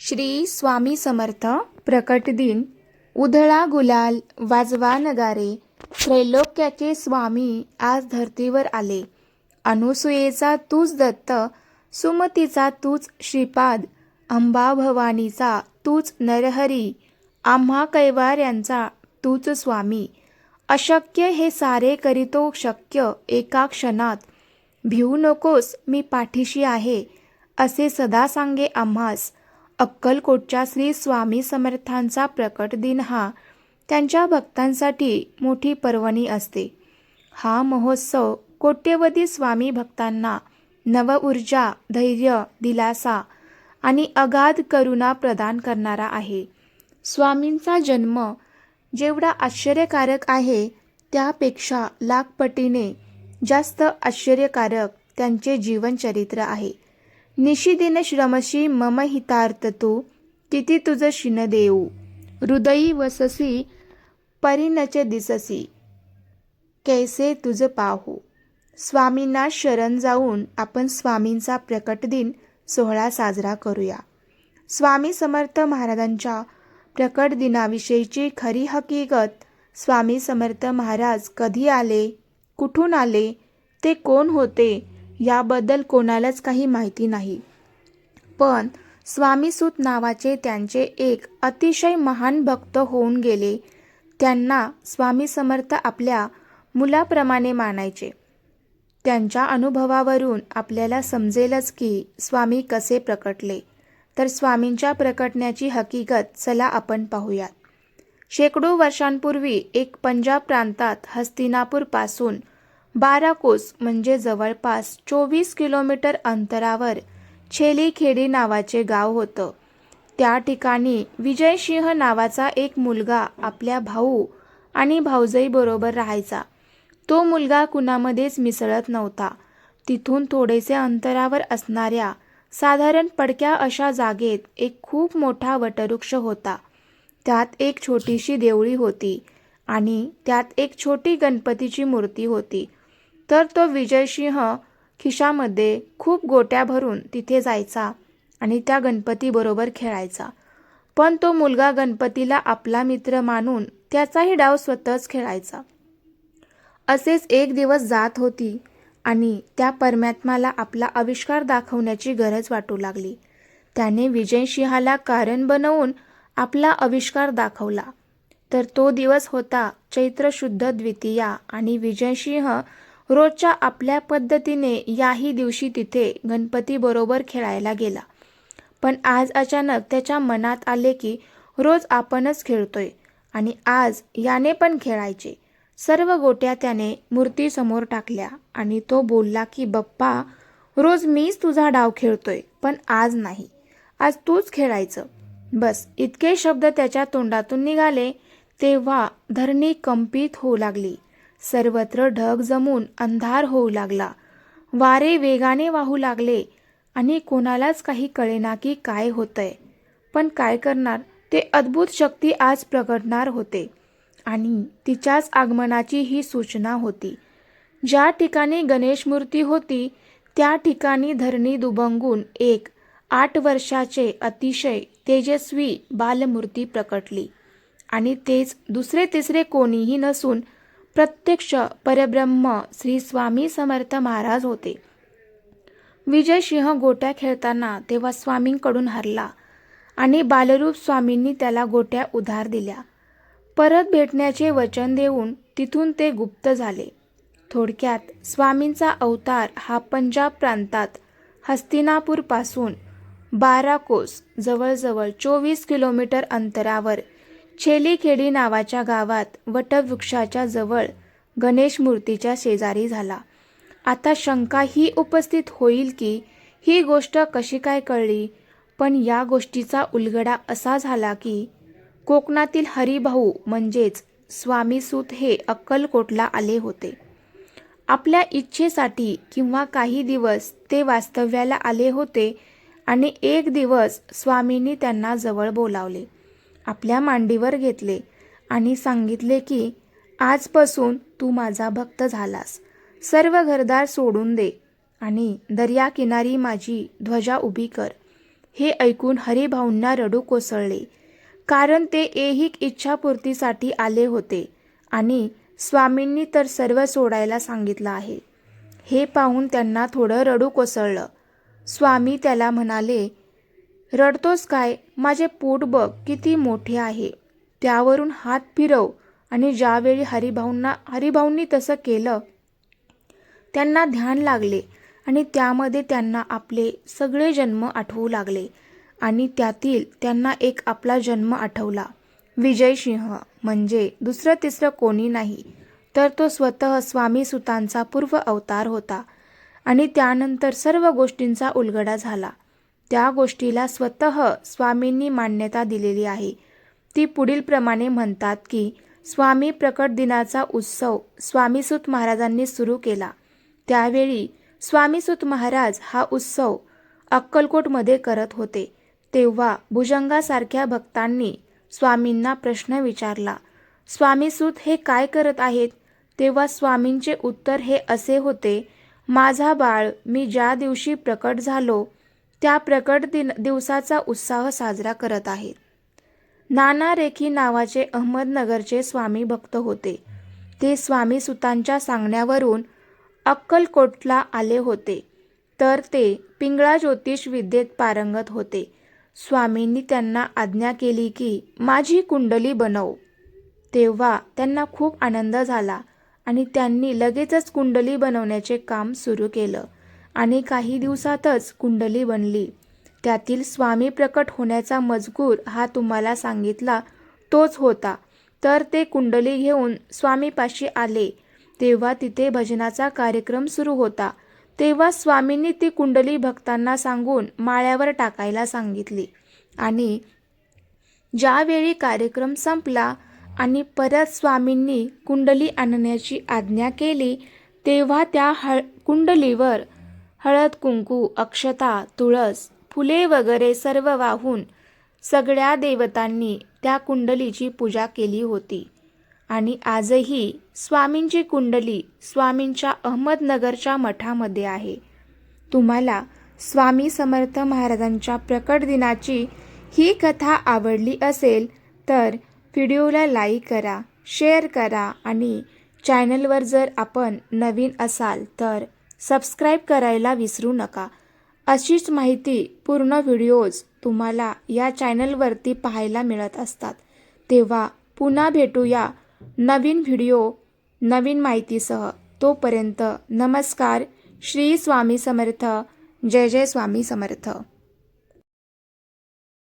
श्री स्वामी समर्थ प्रकट दिन. उधळा गुलाल वाजवा नगारे त्रैलोक्याचे स्वामी आज धर्तीवर आले. अनुसुयेचा तूच दत्त सुमतीचा तूच श्रीपाद अंबा भवानीचा तूच नरहरी आम्हा कैवाऱ्यांचा तूच स्वामी. अशक्य हे सारे करीतो शक्य एका क्षणात. भिवू नकोस मी पाठीशी आहे असे सदा सांगे आम्हास. अक्कलकोटच्या श्री स्वामी समर्थांचा प्रकट दिन हा. त्यांच्या भक्तांसाठी मोठी पर्वणी असते. हा महोत्सव कोट्यवधी स्वामी भक्तांना नवऊर्जा धैर्य दिलासा आणि अगाध करुणा प्रदान करणारा आहे. स्वामींचा जन्म जेवढा आश्चर्यकारक आहे त्यापेक्षा लाखपटीने जास्त आश्चर्यकारक त्यांचे जीवनचरित्र आहे. निशिदिन श्रमशी मम हितार्थतो किती तुझ शिन देऊ। हृदयी वससी परिणच दिससी। कैसे तुझ पाहू। स्वामींना शरण जाऊन आपण स्वामींचा प्रकट दिन सोहळा साजरा करूया। स्वामी समर्थ महाराजांच्या प्रकट दिनाविषयीची खरी हकीकत स्वामी समर्थ महाराज कधी आले कुठून आले ते कोण होते याबद्दल कोणालाच काही माहिती नाही. पण स्वामीसूत नावाचे त्यांचे एक अतिशय महान भक्त होऊन गेले. त्यांना स्वामी समर्थ आपल्या मुलाप्रमाणे मानायचे. त्यांच्या अनुभवावरून आपल्याला समजेलच की स्वामी कसे प्रकटले. तर स्वामींच्या प्रकटण्याची हकीकत चला आपण पाहूयात. शेकडो वर्षांपूर्वी एक पंजाब प्रांतात हस्तिनापूरपासून बारा कोस म्हणजे जवळपास चोवीस किलोमीटर अंतरावर छेलीखेडी नावाचे गाव होतं. त्या ठिकाणी विजयसिंह नावाचा एक मुलगा आपल्या भाऊ आणि भाऊजाईबरोबर राहायचा. तो मुलगा कुणामध्येच मिसळत नव्हता. तिथून थोडेसे अंतरावर असणाऱ्या साधारण पडक्या अशा जागेत एक खूप मोठा वटवृक्ष होता. त्यात एक छोटीशी देवळी होती आणि त्यात एक छोटी गणपतीची मूर्ती होती. तर तो विजयसिंह खिशामध्ये खूप गोट्या भरून तिथे जायचा आणि त्या गणपतीबरोबर खेळायचा. पण तो मुलगा गणपतीला आपला मित्र मानून त्याचाही डाव स्वतःच खेळायचा. असेच एक दिवस जात होती आणि त्या परमात्माला आपला आविष्कार दाखवण्याची गरज वाटू लागली. त्याने विजयसिंहाला कारण बनवून आपला आविष्कार दाखवला. तर तो दिवस होता चैत्र शुद्ध द्वितीया आणि विजयसिंह रोजच्या आपल्या पद्धतीने याही दिवशी तिथे गणपतीबरोबर खेळायला गेला. पण आज अचानक त्याच्या मनात आले की रोज आपणच खेळतोय आणि आज याने पण खेळायचे. सर्व गोट्या त्याने मूर्तीसमोर टाकल्या आणि तो बोलला की बप्पा रोज मीच तुझा डाव खेळतोय पण आज नाही. आज तूच खेळायचं. बस इतके शब्द त्याच्या तोंडातून निघाले तेव्हा धरणी कंपित होऊ लागली. सर्वत्र ढग जमून अंधार होऊ लागला. वारे वेगाने वाहू लागले आणि कोणालाच काही कळेना की काय होतंय. पण काय करणार? ते अद्भुत शक्ती आज प्रगटणार होते आणि तिच्याच आगमनाची ही सूचना होती. ज्या ठिकाणी गणेश मूर्ती होती त्या ठिकाणी धरणी दुबंगून एक आठ वर्षाचे अतिशय तेजस्वी बालमूर्ती प्रकटली. आणि तेच दुसरे तिसरे कोणीही नसून प्रत्यक्ष परब्रह्म श्री स्वामी समर्थ महाराज होते. विजयसिंह गोट्या खेळताना तेव्हा स्वामींकडून हरला आणि बालरूप स्वामींनी त्याला गोट्या उधार दिल्या. परत भेटण्याचे वचन देऊन तिथून ते गुप्त झाले. थोडक्यात स्वामींचा अवतार हा पंजाब प्रांतात हस्तिनापूरपासून बारा कोस जवळजवळ चोवीस किलोमीटर अंतरावर छेलीखेडी नावाच्या गावात वटवृक्षाच्या जवळ गणेश मूर्तीच्या शेजारी झाला. आता शंका ही उपस्थित होईल की ही गोष्ट कशी काय कळली? पण या गोष्टीचा उलगडा असा झाला की कोकणातील हरिभाऊ म्हणजेच स्वामीसूत हे अक्कलकोटला आले होते. आपल्या इच्छेसाठी किंवा काही दिवस ते वास्तव्याला आले होते आणि एक दिवस स्वामींनी त्यांना जवळ बोलावले. आपल्या मांडीवर घेतले आणि सांगितले की आजपासून तू माझा भक्त झालास. सर्व घरदार सोडून दे आणि दर्याकिनारी माझी ध्वजा उभी कर. हे ऐकून हरिभाऊंना रडू कोसळले. कारण ते ऐहिक इच्छापूर्तीसाठी आले होते आणि स्वामींनी तर सर्व सोडायला सांगितलं आहे. हे पाहून त्यांना थोडं रडू कोसळलं. स्वामी त्याला म्हणाले रडतोस काय? माझे पोट बघ किती मोठे आहे. त्यावरून हात फिरव. आणि ज्यावेळी हरिभाऊंना हरिभाऊंनी तसं केलं त्यांना ध्यान लागले. आणि त्यामध्ये त्यांना आपले सगळे जन्म आठवू लागले. आणि त्यातील त्यांना एक आपला जन्म आठवला. विजय सिंह म्हणजे दुसरं तिसरं कोणी नाही. तर तो स्वतः स्वामी सुतांचा पूर्व अवतार होता. आणि त्यानंतर सर्व गोष्टींचा उलगडा झाला. त्या गोष्टीला स्वतः स्वामींनी मान्यता दिलेली आहे. ती पुढील प्रमाणे म्हणतात की स्वामी प्रकट दिनाचा उत्सव स्वामीसूत महाराजांनी सुरू केला. त्यावेळी स्वामीसुत महाराज हा उत्सव अक्कलकोटमध्ये करत होते. तेव्हा भुजंगासारख्या भक्तांनी स्वामींना प्रश्न विचारला स्वामीसूत हे काय करत आहेत तेव्हा स्वामींचे उत्तर हे असे होते माझा बाळ मी ज्या दिवशी प्रकट झालो त्या प्रकट दिन दिवसाचा उत्साह साजरा करत आहेत. नाना रेखी नावाचे अहमदनगरचे स्वामी भक्त होते. ते स्वामी सुतांच्या सांगण्यावरून अक्कलकोटला आले होते. तर ते पिंगळा ज्योतिष विद्येत पारंगत होते. स्वामींनी त्यांना आज्ञा केली की माझी कुंडली बनव. तेव्हा त्यांना खूप आनंद झाला आणि त्यांनी लगेचच कुंडली बनवण्याचे काम सुरू केलं. आणि काही दिवसातच कुंडली बनली. त्यातील स्वामी प्रकट होण्याचा मजकूर हा तुम्हाला सांगितला तोच होता. तर ते कुंडली घेऊन स्वामीपाशी आले. तेव्हा तिथे भजनाचा कार्यक्रम सुरू होता. तेव्हा स्वामींनी ती कुंडली भक्तांना सांगून माळ्यावर टाकायला सांगितली. आणि ज्यावेळी कार्यक्रम संपला आणि परत स्वामींनी कुंडली आणण्याची आज्ञा केली तेव्हा त्या हळ कुंडलीवर हळद कुंकू अक्षता तुळस फुले वगैरे सर्व वाहून सगळ्या देवतांनी त्या कुंडलीची पूजा केली होती. आणि आजही स्वामींची कुंडली स्वामींच्या अहमदनगरच्या मठामध्ये आहे. तुम्हाला स्वामी समर्थ महाराजांच्या प्रकट दिनाची ही कथा आवडली असेल तर व्हिडिओला लाईक करा शेअर करा आणि चॅनलवर जर आपण नवीन असाल तर सबस्क्राईब करायला विसरू नका. अशीच माहिती पूर्ण व्हिडिओज तुम्हाला या चॅनलवरती पाहायला मिळत असतात. तेव्हा पुन्हा भेटूया नवीन व्हिडिओ नवीन माहितीसह. तोपर्यंत नमस्कार. श्री स्वामी समर्थ. जय जय स्वामी समर्थ.